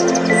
Thank you.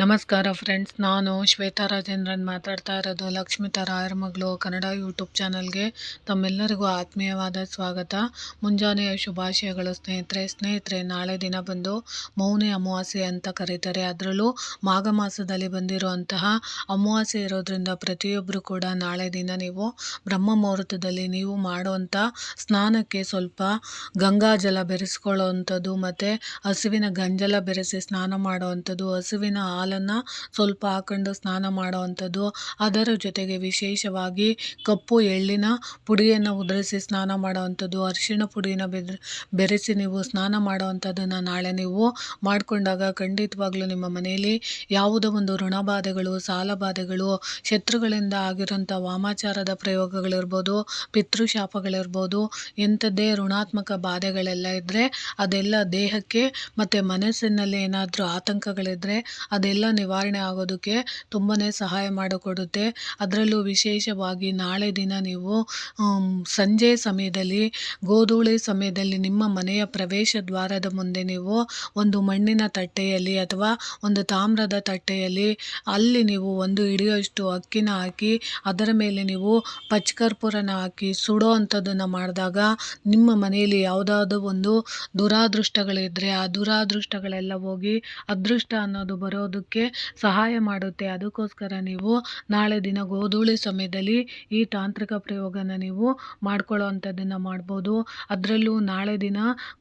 ನಮಸ್ಕಾರ friends, ನಾನು ಶ್ವೇತಾ ರಾಜೇಂದ್ರನ್ ಮಾತಾಡ್ತಾ ಇರೋದು ಲಕ್ಷ್ಮಿತ ರಾಯರ್ ಮಗಳು ಕನ್ನಡ ಯೂಟ್ಯೂಬ್ ಚಾನಲ್ಗೆ. ತಮ್ಮೆಲ್ಲರಿಗೂ ಆತ್ಮೀಯವಾದ ಸ್ವಾಗತ. ಮುಂಜಾನೆಯ ಶುಭಾಶಯಗಳು ಸ್ನೇಹಿತರೆ. ಸ್ನೇಹಿತರೆ, ನಾಳೆ ದಿನ ಬಂದು ಮೌನಿ ಅಮಾವಾಸ್ಯೆ ಅಂತ ಕರೀತಾರೆ. ಅದರಲ್ಲೂ ಮಾಘ ಮಾಸದಲ್ಲಿ ಬಂದಿರುವಂತಹ ಅಮಾವಾಸ್ಯೆ ಇರೋದ್ರಿಂದ ಪ್ರತಿಯೊಬ್ಬರು ಕೂಡ ನಾಳೆ ದಿನ ನೀವು ಬ್ರಹ್ಮ ಮುಹೂರ್ತದಲ್ಲಿ ನೀವು ಮಾಡುವಂಥ ಸ್ನಾನಕ್ಕೆ ಸ್ವಲ್ಪ ಗಂಗಾ ಜಲ ಬೆರೆಸ್ಕೊಳ್ಳೋವಂಥದ್ದು ಮತ್ತು ಹಸುವಿನ ಗಂಜಲ ಬೆರೆಸಿ ಸ್ನಾನ ಮಾಡುವಂಥದ್ದು, ಹಸುವಿನ ಹಾಲನ್ನು ಸ್ವಲ್ಪ ಹಾಕೊಂಡು ಸ್ನಾನ ಮಾಡುವಂಥದ್ದು. ಅದರ ಜೊತೆಗೆ ವಿಶೇಷವಾಗಿ ಕಪ್ಪು ಎಳ್ಳಿನ ಪುಡಿಯನ್ನು ಉದುರಿಸಿ ಸ್ನಾನ ಮಾಡುವಂಥದ್ದು. ಅರಿಶಿಣ ಪುಡಿನ ಬೆರೆಸಿ ನೀವು ಸ್ನಾನ ಮಾಡುವಂಥದ್ದನ್ನು ನಾಳೆ ನೀವು ಮಾಡಿಕೊಂಡಾಗ ಖಂಡಿತವಾಗ್ಲೂ ನಿಮ್ಮ ಮನೆಯಲ್ಲಿ ಯಾವುದೋ ಒಂದು ಋಣಬಾಧೆಗಳು, ಸಾಲಬಾಧೆಗಳು, ಶತ್ರುಗಳಿಂದ ಆಗಿರೋಂಥ ವಾಮಾಚಾರದ ಪ್ರಯೋಗಗಳಿರ್ಬೋದು, ಪಿತೃಶಾಪಗಳಿರ್ಬೋದು, ಎಂಥದ್ದೇ ಋಣಾತ್ಮಕ ಬಾಧೆಗಳೆಲ್ಲ ಇದ್ದರೆ ಅದೆಲ್ಲ ದೇಹಕ್ಕೆ ಮತ್ತು ಮನಸ್ಸಿನಲ್ಲಿ ಏನಾದರೂ ಆತಂಕಗಳಿದ್ದರೆ ಅದೆಲ್ಲ ನಿವಾರಣೆ ಆಗೋದಕ್ಕೆ ತುಂಬಾ ಸಹಾಯ ಮಾಡಿಕೊಡುತ್ತೆ. ಅದರಲ್ಲೂ ವಿಶೇಷವಾಗಿ ನಾಳೆ ದಿನ ನೀವು ಸಂಜೆ ಸಮಯದಲ್ಲಿ, ಗೋಧೂಳಿ ಸಮಯದಲ್ಲಿ ನಿಮ್ಮ ಮನೆಯ ಪ್ರವೇಶ ದ್ವಾರದ ಮುಂದೆ ನೀವು ಒಂದು ಮಣ್ಣಿನ ತಟ್ಟೆಯಲ್ಲಿ ಅಥವಾ ಒಂದು ತಾಮ್ರದ ತಟ್ಟೆಯಲ್ಲಿ ಅಲ್ಲಿ ನೀವು ಒಂದು ಹಿಡಿಯೋಷ್ಟು ಅಕ್ಕಿನ ಹಾಕಿ, ಅದರ ಮೇಲೆ ನೀವು ಪಚ್ಕರ್ಪೂರನ ಹಾಕಿ, ಸುಡೋ ಅಂಥದ್ದನ್ನು ಮಾಡಿದಾಗ ನಿಮ್ಮ ಮನೆಯಲ್ಲಿ ಯಾವುದಾದ್ರು ಒಂದು ದುರಾದೃಷ್ಟಗಳಿದ್ದರೆ ಆ ದುರಾದೃಷ್ಟಗಳೆಲ್ಲ ಹೋಗಿ, ಅದೃಷ್ಟ ಅನ್ನೋದು ಬರೋದಕ್ಕೆ ಸಹಾಯ ಮಾಡುತ್ತೆ. ಅದಕ್ಕೋಸ್ಕರ ನೀವು ನಾಳೆ ದಿನ ಗೋಧೂಳಿ ಸಮಯದಲ್ಲಿ ಈ ತಾಂತ್ರಿಕ ಪ್ರಯೋಗನ ನೀವು ಮಾಡ್ಕೊಳ್ಳೋ ಅಂಥದ್ದನ್ನು ಮಾಡ್ಬೋದು. ಅದರಲ್ಲೂ ನಾಳೆ ದಿನ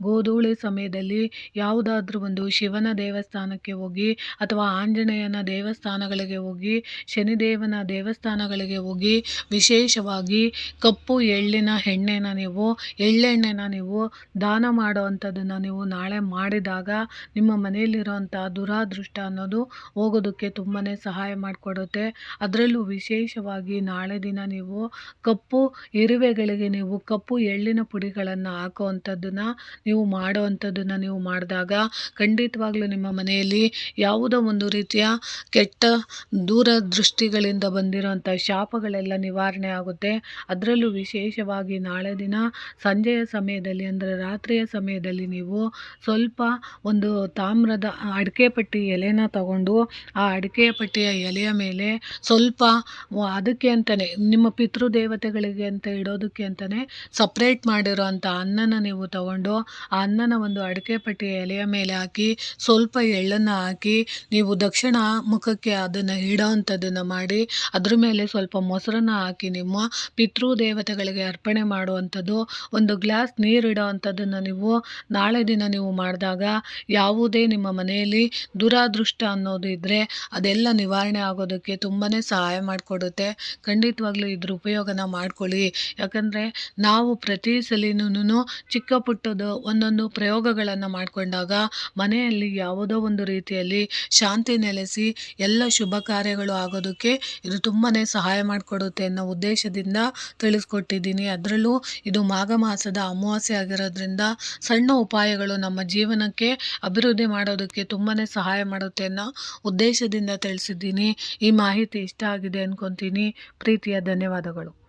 ಗೋಧೂಳಿ ಸಮಯದಲ್ಲಿ ಯಾವುದಾದ್ರೂ ಒಂದು ಶಿವನ ದೇವಸ್ಥಾನಕ್ಕೆ ಹೋಗಿ ಅಥವಾ ಆಂಜನೇಯನ ದೇವಸ್ಥಾನಗಳಿಗೆ ಹೋಗಿ, ಶನಿದೇವನ ದೇವಸ್ಥಾನಗಳಿಗೆ ಹೋಗಿ ವಿಶೇಷವಾಗಿ ಕಪ್ಪು ಎಳ್ಳಿನ ಎಣ್ಣೆನ ನೀವು, ಎಳ್ಳೆಣ್ಣೆನ ನೀವು ದಾನ ಮಾಡೋ ಅಂಥದ್ದನ್ನು ನೀವು ನಾಳೆ ಮಾಡಿದಾಗ ನಿಮ್ಮ ಮನೆಯಲ್ಲಿರೋಂಥ ದುರಾದೃಷ್ಟ ಅನ್ನೋದು ಹೋಗೋದಕ್ಕೆ ತುಂಬಾ ಸಹಾಯ ಮಾಡಿಕೊಡುತ್ತೆ. ಅದರಲ್ಲೂ ವಿಶೇಷವಾಗಿ ನಾಳೆ ದಿನ ನೀವು ಕಪ್ಪು ಇರುವೆಗಳಿಗೆ ನೀವು ಕಪ್ಪು ಎಳ್ಳಿನ ಪುಡಿಗಳನ್ನು ಹಾಕುವಂಥದ್ದನ್ನು ನೀವು ಮಾಡುವಂಥದ್ದನ್ನು ನೀವು ಮಾಡಿದಾಗ ಖಂಡಿತವಾಗ್ಲೂ ನಿಮ್ಮ ಮನೆಯಲ್ಲಿ ಯಾವುದೋ ಒಂದು ರೀತಿಯ ಕೆಟ್ಟ ದೂರದೃಷ್ಟಿಗಳಿಂದ ಬಂದಿರೋಂಥ ಶಾಪಗಳೆಲ್ಲ ನಿವಾರಣೆ ಆಗುತ್ತೆ. ಅದರಲ್ಲೂ ವಿಶೇಷವಾಗಿ ನಾಳೆ ದಿನ ಸಂಜೆಯ ಸಮಯದಲ್ಲಿ ಅಂದರೆ ರಾತ್ರಿಯ ಸಮಯದಲ್ಲಿ ನೀವು ಸ್ವಲ್ಪ ಒಂದು ತಾಮ್ರದ ಅಡಿಕೆ ಪಟ್ಟಿ ಎಲೆನ ತಗೊಂಡು ಆ ಅಡಿಕೆ ಪಟ್ಟಿಯ ಎಲೆಯ ಮೇಲೆ ಸ್ವಲ್ಪ ಅದಕ್ಕೆ ಅಂತಲೇ ನಿಮ್ಮ ಪಿತೃದೇವತೆಗಳಿಗೆ ಅಂತ ಇಡೋದಕ್ಕೆ ಅಂತಲೇ ಸಪ್ರೇಟ್ ಮಾಡಿರೋ ಅಂಥ ಅನ್ನನ ನೀವು ತಗೊಂಡು ಆ ಅನ್ನನ ಒಂದು ಅಡಿಕೆ ಪಟ್ಟಿಯ ಎಲೆಯ ಮೇಲೆ ಹಾಕಿ, ಸ್ವಲ್ಪ ಎಳ್ಳನ್ನು ಹಾಕಿ ನೀವು ದಕ್ಷಿಣ ಮುಖಕ್ಕೆ ಅದನ್ನು ಇಡೋ ಅಂಥದ್ದನ್ನು ಮಾಡಿ, ಅದ್ರ ಮೇಲೆ ಸ್ವಲ್ಪ ಮೊಸರನ್ನು ಹಾಕಿ ನಿಮ್ಮ ಪಿತೃದೇವತೆಗಳಿಗೆ ಅರ್ಪಣೆ ಮಾಡುವಂಥದ್ದು, ಒಂದು ಗ್ಲಾಸ್ ನೀರು ಇಡೋ ಅಂಥದ್ದನ್ನು ನೀವು ನಾಳೆ ದಿನ ನೀವು ಮಾಡಿದಾಗ ಯಾವುದೇ ನಿಮ್ಮ ಮನೆಯಲ್ಲಿ ದುರಾದೃಷ್ಟ ಅನ್ನೋದು ಇದ್ದರೆ ಅದೆಲ್ಲ ನಿವಾರಣೆ ಆಗೋದಕ್ಕೆ ತುಂಬಾ ಸಹಾಯ ಮಾಡಿಕೊಡುತ್ತೆ. ಖಂಡಿತವಾಗ್ಲೂ ಇದ್ರ ಉಪಯೋಗನ ಮಾಡ್ಕೊಳ್ಳಿ. ಯಾಕಂದರೆ ನಾವು ಪ್ರತಿ ಸಲಿನೂ ಚಿಕ್ಕ ಪುಟ್ಟದು ಒಂದೊಂದು ಪ್ರಯೋಗಗಳನ್ನು ಮಾಡಿಕೊಂಡಾಗ ಮನೆಯಲ್ಲಿ ಯಾವುದೋ ಒಂದು ರೀತಿಯಲ್ಲಿ ಶಾಂತಿ ನೆಲೆಸಿ ಎಲ್ಲ ಶುಭ ಕಾರ್ಯಗಳು ಆಗೋದಕ್ಕೆ ಇದು ತುಂಬಾ ಸಹಾಯ ಮಾಡಿಕೊಡುತ್ತೆ ಅನ್ನೋ ಉದ್ದೇಶದಿಂದ ತಿಳಿಸ್ಕೊಟ್ಟಿದ್ದೀನಿ. ಅದರಲ್ಲೂ ಇದು ಮಾಘ ಮಾಸದ ಅಮಾವಾಸ್ಯೆ ಆಗಿರೋದ್ರಿಂದ ಸಣ್ಣ ಉಪಾಯಗಳು ನಮ್ಮ ಜೀವನಕ್ಕೆ ಅಭಿವೃದ್ಧಿ ಮಾಡೋದಕ್ಕೆ ತುಂಬಾ ಸಹಾಯ ಮಾಡುತ್ತೆ ಅನ್ನೋ ಉದ್ದೇಶದಿಂದ ತಿಳಿಸಿದ್ದೀನಿ. ಈ ಮಾಹಿತಿ ಇಷ್ಟ ಆಗಿದೆ ಅಂದ್ಕೊತೀನಿ ಪ್ರೀತಿಯ ಧನ್ಯವಾದಗಳು.